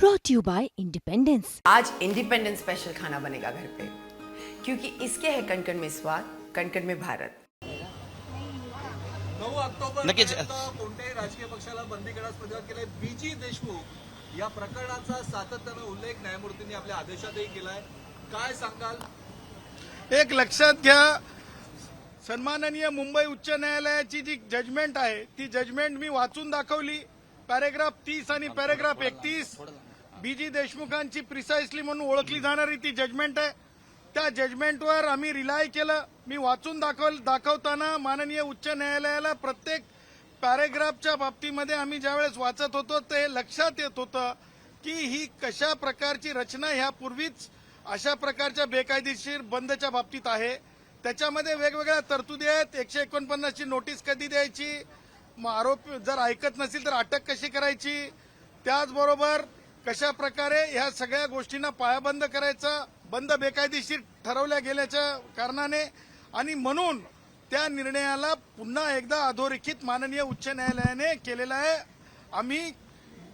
brought you by Independence. आज independence special खाना बनेगा घर पे क्योंकि इसके है कणकण में स्वाद कणकण में भारत। नऊ ऑक्टोबर नक्कीच. कोणत्याही राजकीय पक्षाला बंदी करण्यास प्रतिवाद केलाय. बीजी देशमुख या प्रकरणाचा सातत्यानं उल्लेख न्यायमूर्तींनी आपल्या आदेशातही केलाय. काय सांगाल? एक लक्षात घ्या सन्माननीय मुंबई उच्च न्यायालयाची जी जजमेंट आहे ती जजमेंट मी वाचून दाखवली. पॅरेग्राफ तीस आणि पॅरेग्राफ एकतीस. बीजी देशमुखांची प्रिसाइसली म्हणून ओळखली जाणारी ती जजमेंट आहे. त्या जजमेंटवर आम्ही रिलाय केलं. मी वाचून दाखव दाखवताना माननीय उच्च न्यायालयाला प्रत्येक पॅरेग्राफच्या बाबतीमध्ये आम्ही ज्यावेळेस वाचत होतो ते लक्षात येत होतं की ही कशा प्रकारची रचना ह्यापूर्वीच अशा प्रकारच्या बेकायदेशीर बंदच्या बाबतीत आहे. त्याच्यामध्ये वेगवेगळ्या तरतुदी आहेत. एकशे एकोणपन्नासची नोटीस कधी द्यायची? मग आरोप जर ऐकत नसेल तर अटक कशी करायची? त्याचबरोबर कशा प्रकारे ह्या सगळ्या गोष्टींना पायाबंद करायचा बंद बेकायदेशीर ठरवल्या गेल्याच्या कारणाने आणि म्हणून त्या निर्णयाला पुन्हा एकदा अधोरेखित माननीय उच्च न्यायालयाने केलेला आहे आम्ही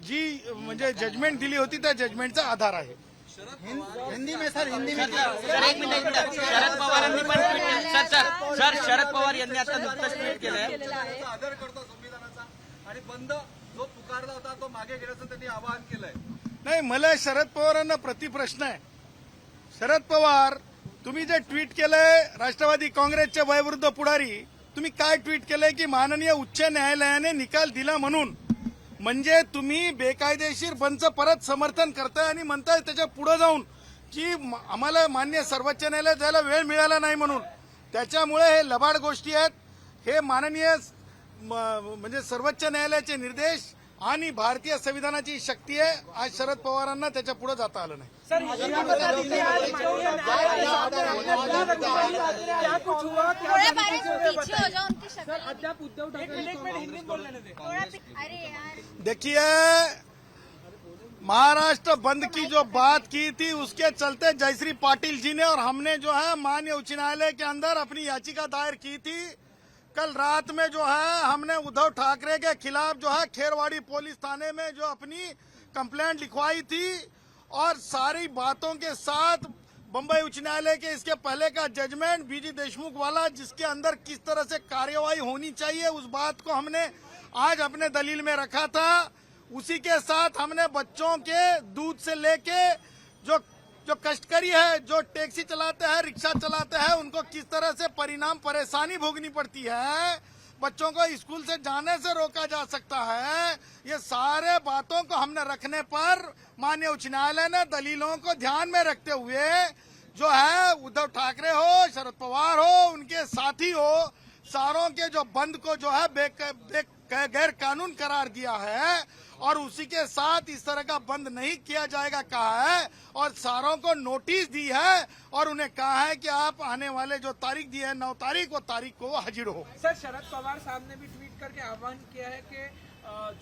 जी म्हणजे जजमेंट दिली होती त्या जजमेंटचा आधार आहे सर एक मिनिट एक मिनिट शरद पवारांनी पण ट्विट केलं sir sir sir Sharad Pawar यांनी आता नुकतंच ट्विट केलंय त्याचा आदर करतो संविधानाचा आणि बंद जो पुकारला होता तो मागे घेण्याचं त्यांनी आवाहन केलंय. नाही मला शरद पवारांना प्रतिप्रश्न आहे. शरद पवार तुम्ही जे ट्विट केलंय राष्ट्रवादी काँग्रेसच्या वयवृद्ध पुढारी तुम्ही काय ट्विट केलंय की माननीय उच्च न्यायालयाने निकाल दिला म्हणून? म्हणजे तुम्ही बेकायदेशीर बंदचं परत समर्थन करताय आणि म्हणताय त्याच्या पुढे जाऊन की म- आम्हाला मान्य सर्वोच्च न्यायालयात जायला वेळ मिळाला नाही म्हणून. त्याच्यामुळे हे लबाड गोष्टी आहेत. हे माननीय म्हणजे सर्वोच्च न्यायालयाचे निर्देश आणि भारतीय संविधानाची शक्ती आहे. आज शरद पवारांना त्याच्या पुढे जाता आलं नाही. हो देखिए महाराष्ट्र बंद की जो बात की थी उसके चलते जयश्री पाटिल जी ने और हमने जो है मान्य उच्च न्यायालय के अंदर अपनी याचिका दायर की थी। कल रात में जो है, हमने उद्धव ठाकरे के खिलाफ जो है, खेरवाड़ी पुलिस थाने में जो अपनी कंप्लेंट लिखवाई थी और सारी बातों के साथ बम्बई उच्च न्यायालय के इसके पहले का जजमेंट बीजी देशमुख वाला, जिसके अंदर किस तरह से कार्यवाही होनी चाहिए, उस बात को हमने आज अपने दलील में रखा था। उसी के साथ हमने बच्चों के दूध से लेके जो जो कष्टकरी है, जो टैक्सी चलाते हैं, रिक्शा चलाते हैं, उनको किस तरह से परिणाम परेशानी भोगनी पड़ती है? बच्चों को स्कूल से जाने से रोका जा सकता है। ये सारे बातों को हमने रखने पर माननीय उच्च न्यायालय ने दलीलों को ध्यान में रखते हुए जो है, उद्धव ठाकरे हो, शरद पवार हो, उनके साथी हो, सारों के जो बंद को जो है गैर कानून करार दिया है और उसी के साथ इस तरह का बंद नहीं किया जाएगा, कहा है। और सारों को नोटिस दी है और उन्हें कहा है कि आप आने वाले जो तारीख दी है नौ तारीख वो तारीख को हाजिर हो। सर शरद पवार साहब ने भी ट्वीट करके आह्वान किया है कि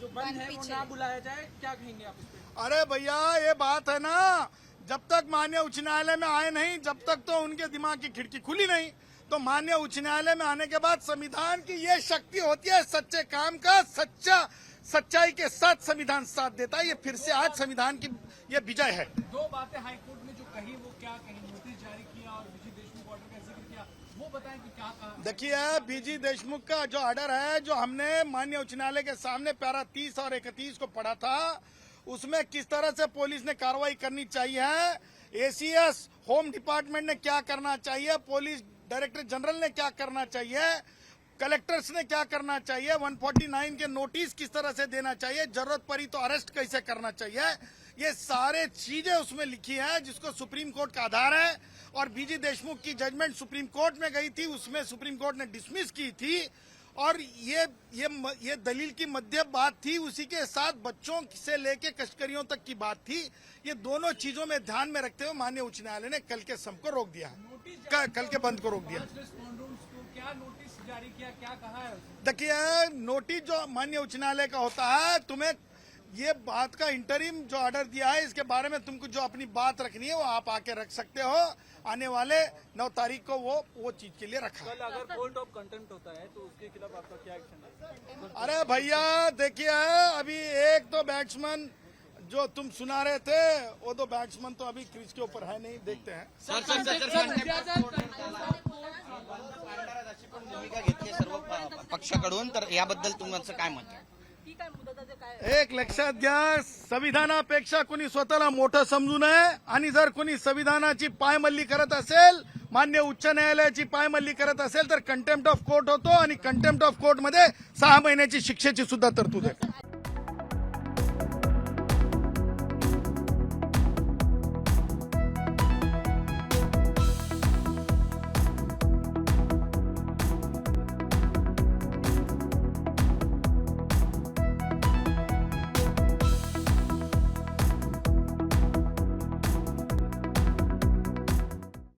जो बंद है वो ना बुलाया जाए। क्या कहेंगे आप इस अरे भैया ये बात है ना जब तक मान्य उच्च न्यायालय में आए नहीं जब तक तो उनके दिमाग की खिड़की खुली नहीं। तो मान्य उच्च न्यायालय में आने के बाद संविधान की ये शक्ति होती है सच्चे काम का सच्चा सच्चाई के साथ संविधान साथ देता है। ये फिर से आज संविधान की ये विजय है। दो बातें हाईकोर्ट ने जो कही वो क्या कही? नोटिस जारी किया और विजय देशमुख ऑर्डर का ज़िक्र किया। वो बताएँ कि क्या कहा? देखिए बीजी देशमुख का जो ऑर्डर है जो हमने मान्य उच्च न्यायालय के सामने पैरा तीस और इकतीस को पढ़ा था उसमें किस तरह से पुलिस ने कार्रवाई करनी चाहिए? एसीएस होम डिपार्टमेंट ने क्या करना चाहिए? पुलिस डायरेक्टर जनरल ने क्या करना चाहिए? कलेक्टर्स ने क्या करना चाहिए? 149 के नोटिस किस तरह से देना चाहिए? ज़रूरत पड़ी तो अरेस्ट कैसे करना चाहिए? ये सारे चीज़ें उसमें लिखी है जिसको सुप्रीम कोर्ट का आधार है। और बीजी देशमुख की जजमेंट सुप्रीम कोर्ट में गई थी उसमें सुप्रीम कोर्ट ने डिसमिस की थी। और ये ये ये दलील की मध्य बात थी उसी के साथ बच्चों से लेके कश्करियों तक की बात थी। ये दोनों चीज़ों में ध्यान में रखते हुए माननीय उच्च न्यायालय ने कल के सम को रोक दिया। है कल के बंद को रोक दिया। क्या नोटिस जारी किया क्या कहा है देखिए नोटिस जो मान्य उच्च न्यायालय का होता है तुम्हें ये बात का इंटरिम जो ऑर्डर दिया है इसके बारे में तुमको जो अपनी बात रखनी है वो आप आके रख सकते हो आने वाले नौ तारीख को वो वो चीज के लिए रखा है अगर कोर्ट ऑफ कंटेम्प्ट होता है तो उसके खिलाफ आपका क्या एक्शन है अरे भैया देखिए अभी एक तो बैट्समैन जो तुम सुना रहे थे वो दो बैट्समैन तो अभी क्रीज के ऊपर है नहीं देखते हैं सर सर सर सर अशी पण भूमिका घेतली आहे सर्व पक्षाकडून तर याबद्दल तुमचं काय मत आहे एक लक्षात घ्या संविधानापेक्षा कोणी स्वतःला मोठं समजू नये आणि जर कोणी संविधानाची पायमल्ली करत असेल मान्य उच्च न्यायालयाची पायमल्ली करत असेल तर कंटेम्प्ट ऑफ कोर्ट होतो आणि कंटेम्प्ट ऑफ कोर्टमध्ये सहा महिन्याची शिक्षेची सुद्धा तरतूद आहे.